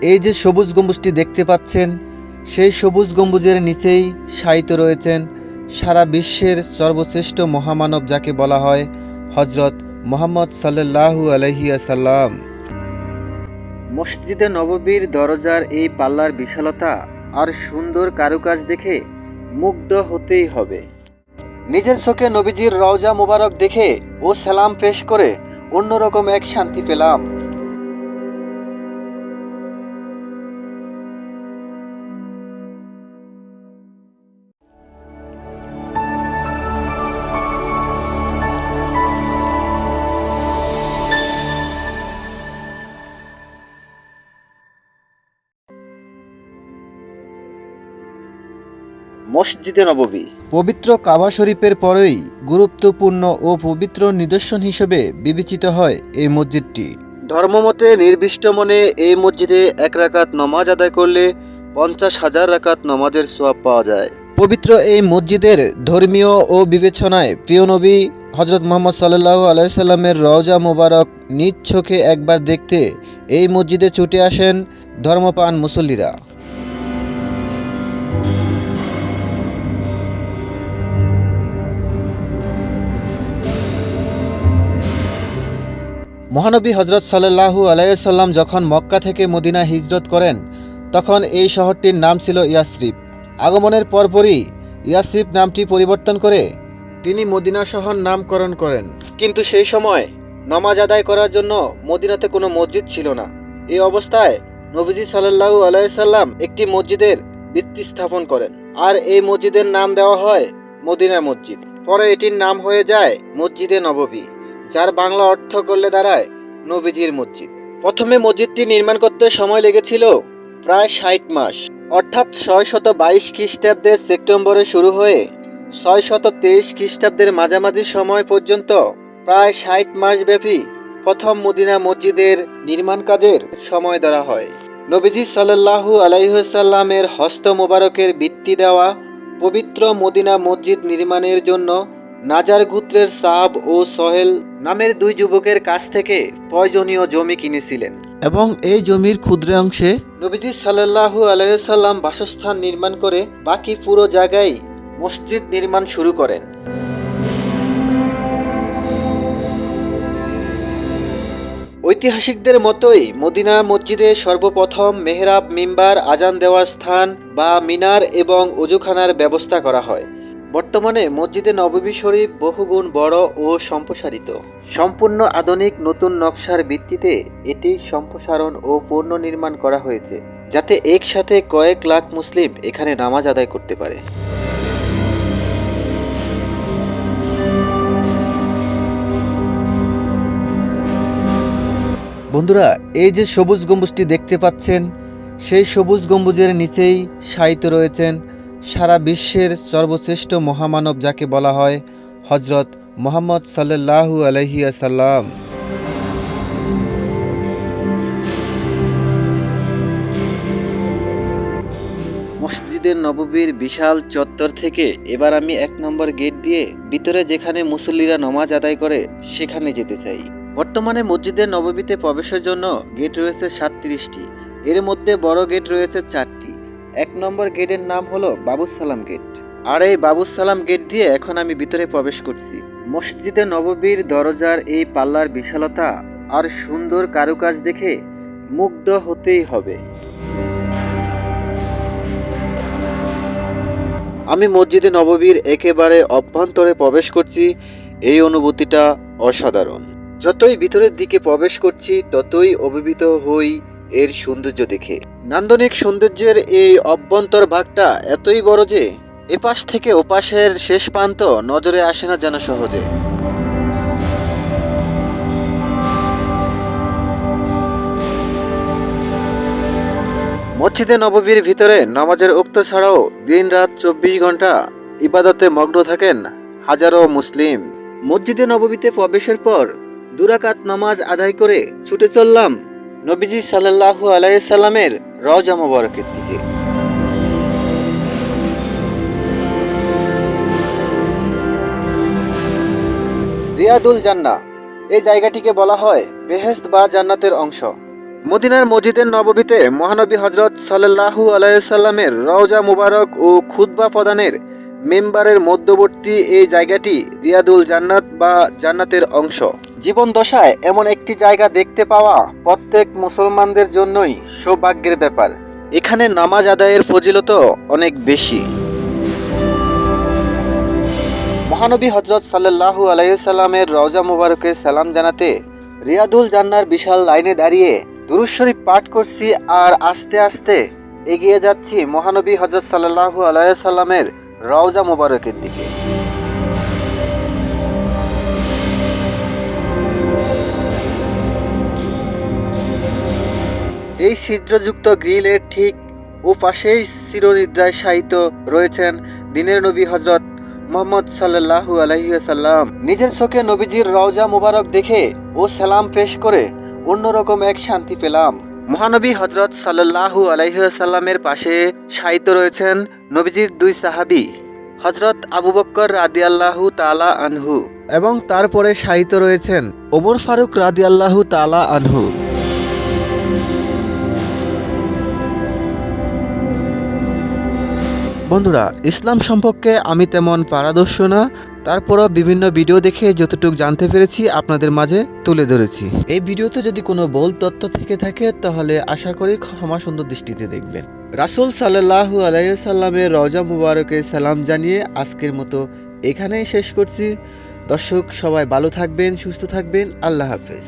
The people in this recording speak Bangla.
এই যে সবুজ গম্বুজটি দেখতে পাচ্ছেন, সেই সবুজ গম্বুজের নিচেই শায়িত রয়েছেন সারা বিশ্বের সর্বশ্রেষ্ঠ মহামানব যাকে বলা হয় হজরত মোহাম্মদ সাল্লাল্লাহু আলহিয়াসাল্লাম মসজিদে নববীর দরজার এই পাল্লার বিশালতা আর সুন্দর কারুকাজ দেখে মুগ্ধ হতেই হবে। নিজের চোখে নবীজির রওজা মুবারক দেখে ও সালাম পেশ করে অন্যরকম এক শান্তি পেলাম। মসজিদে নববী পবিত্র কাবা শরীফের পরেই গুরুত্বপূর্ণ ও পবিত্র নিদর্শন হিসেবে বিবেচিত হয় এই মসজিদটি। ধর্মমতে নির্দিষ্ট মনে এই মসজিদে এক রাকাত নমাজ আদায় করলে পঞ্চাশ হাজার রাকাত নমাজের সোয়াব পাওয়া যায়। পবিত্র এই মসজিদের ধর্মীয় ও বিবেচনায় প্রিয় নবী হজরত মোহাম্মদ সাল্লাহ আলাইসাল্লামের রওজা মোবারক নিজ চোখে একবার দেখতে এই মসজিদে ছুটে আসেন ধর্মপান মুসল্লিরা। মহানবী হজরত সাল্লাহু আলাইসাল্লাম যখন মক্কা থেকে মদিনা হিজরত করেন, তখন এই শহরটির নাম ছিল ইয়াসরিফ আগমনের পরপরই ইয়াসরিফ নামটি পরিবর্তন করে তিনি মদিনা শহর নামকরণ করেন। কিন্তু সেই সময় নমাজ আদায় করার জন্য মদিনাতে কোনো মসজিদ ছিল না। এই অবস্থায় নবীজি সাল্লাহু আলাইসাল্লাম একটি মসজিদের ভিত্তি স্থাপন করেন। আর এই মসজিদের নাম দেওয়া হয় মদিনা মসজিদ। পরে এটির নাম হয়ে যায় মসজিদে নববী। যার বাংলা অর্থ করলে দাঁড়ায় নবীজির মসজিদ। প্রথমে মসজিদটি নির্মাণ করতে সময় লেগেছিল প্রায় ষাট মাস। অর্থাৎ ছয় শত বাইশ খ্রিস্টাব্দের সেপ্টেম্বরে শুরু হয়ে ছয় শত তেইশ খ্রিস্টাব্দের মাঝামাঝি সময় পর্যন্ত প্রায় ষাট মাস ব্যাপী প্রথম মদিনা মসজিদের নির্মাণ কাজের সময় ধরা হয়। নবীজি সাল্লাল্লাহু আলাইসাল্লামের হস্ত মোবারকের বৃত্তি দেওয়া পবিত্র মদিনা মসজিদ নির্মাণের জন্য নাজার গোত্রের সাব ও সহেল নামের দুই যুবকের কাছ থেকে প্রয়োজনীয় জমি কিনেছিলেন। এবং এই জমির ক্ষুদ্র অংশে নবীজি সাল্লাল্লাহু আলাইসাল্লাম বাসস্থান নির্মাণ করে বাকি পুরো জায়গায় মসজিদ নির্মাণ শুরু করেন। ঐতিহাসিকদের মতোই মদিনা মসজিদে সর্বপ্রথম মেহরাব মিম্বার আজান দেওয়ার স্থান বা মিনার এবং অজুখানার ব্যবস্থা করা হয়। বর্তমানে মসজিদে নববী শরীফ বহুগুণ বড় ও সম্প্রসারিত। সম্পূর্ণ আধুনিক নতুন নকশার ভিত্তিতে এটি সম্প্রসারণ ও পুনর্নির্মাণ করা হয়েছে, যাতে একসাথে কয়েক লাখ মুসলিম এখানে নামাজ আদায় করতে পারে। বন্ধুরা, এই যে সবুজ গম্বুজটি দেখতে পাচ্ছেন, সেই সবুজ গম্বুজের নিচেই শায়িত রয়েছেন সারা বিশ্বের সর্বশ্রেষ্ঠ মহামানব যাকে বলা হয় হজরত মোহাম্মদ সাল্লাল্লাহু আলহিয়াসাল্লাম মসজিদের নববীর বিশাল চত্বর থেকে এবার আমি এক নম্বর গেট দিয়ে ভিতরে যেখানে মুসল্লিরা নমাজ আদায় করে, সেখানে যেতে চাই। বর্তমানে মসজিদের নববীতে প্রবেশের জন্য গেট রয়েছে সাতত্রিশটি। এর মধ্যে বড় গেট রয়েছে চারটি। এক নম্বর গেটের নাম হলো বাবুস সালাম গেট। আর এই বাবুস সালাম গেট দিয়ে এখন আমি ভিতরে প্রবেশ করছি। মসজিদে নববীর দরজার এই পাল্লার বিশালতা আর সুন্দর কারুকাজ দেখে মুগ্ধ হতেই হবে। আমি মসজিদে নববীর একেবারে অভ্যন্তরে প্রবেশ করছি, এই অনুভূতিটা অসাধারণ। যতই ভিতরের দিকে প্রবেশ করছি, ততই অভিভূত হই এর সৌন্দর্য দেখে। নান্দনিক সৌন্দর্যের এই অভ্যন্তর ভাগটা এতই বড় যে, এপাশ থেকে ওপাশের শেষ প্রান্ত নজরে আসে না যেন সহজে। মসজিদে নববীর ভিতরে নামাজের উক্ত ছাড়াও দিন রাত চব্বিশ ঘণ্টা ইবাদতে মগ্ন থাকেন হাজারো মুসলিম। মসজিদে নববীতে প্রবেশের পর দুরাকাত নামাজ আদায় করে ছুটে চললাম নবীজি সাল্লাল্লাহু আলাইসাল্লামের রজা মোবারকের দিকে। রিয়াদুল জান্না, এই জায়গাটিকে বলা হয় বেহেস্ত বা জান্নাতের অংশ। মদিনার মসজিদের নববীতে মহানবী হজরত সাল্লাহু আলাইসাল্লামের রওজা মুবারক ও খুতবা প্রদানের মেম্বারের মধ্যবর্তী এই জায়গাটি রিয়াদুল জান্নাত বা জান্নাতের অংশ। জীবন দশায় এমন একটি জায়গা দেখতে পাওয়া প্রত্যেক মুসলমানদের জন্যই সৌভাগ্যের ব্যাপার। এখানে নামাজ আদায়ের ফজিলত অনেক বেশি। মহানবী হজরত সাল্লাহু আলাইসাল্লামের রওজা মুবারকে সালাম জানাতে রিয়াদুল জান্নার বিশাল লাইনে দাঁড়িয়ে দুরুজ শরীফ পাঠ করছি আর আস্তে আস্তে এগিয়ে যাচ্ছি মহানবী হজরত সাল্লাহু আলাইসাল্লামের রওজা মুবারকের দিকে। এই ছিদ্রযুক্ত গ্রিলের ঠিক ও পাশেই চিরনিদ্রায় শায়িত রয়েছেন দিনের নবী হজরত মোহাম্মদ সাল্লাহু আলহিসাল্লাম নিজের চোখে নবীজির রওজা মুবারক দেখে ও সালাম পেশ করে অন্যরকম এক শান্তি পেলাম। মহানবী হজরত সাল্লাহু আলহিসাল্লামের পাশে শায়িত রয়েছেন নবীজির দুই সাহাবি, হজরত আবু বক্কর রাদিয়াল্লাহু তালা আনহু এবং তারপরে শায়িত রয়েছেন ওমর ফারুক রাদিয়াল্লাহু তালা আনহু। বন্ধুরা, ইসলাম সম্পর্কে আমি তেমন পারদর্শ না, তারপরও বিভিন্ন ভিডিও দেখে যতটুকু জানতে পেরেছি আপনাদের মাঝে তুলে ধরেছি। এই ভিডিওতে যদি কোনো বল তথ্য থেকে থাকে, তাহলে আশা করি ক্ষমা সুন্দর দৃষ্টিতে দেখবেন। রাসুল সাল্লাহু আলাইসাল্লামের রজা মুবারকে সালাম জানিয়ে আজকের মতো এখানেই শেষ করছি। দর্শক, সবাই ভালো থাকবেন, সুস্থ থাকবেন। আল্লাহ হাফেজ।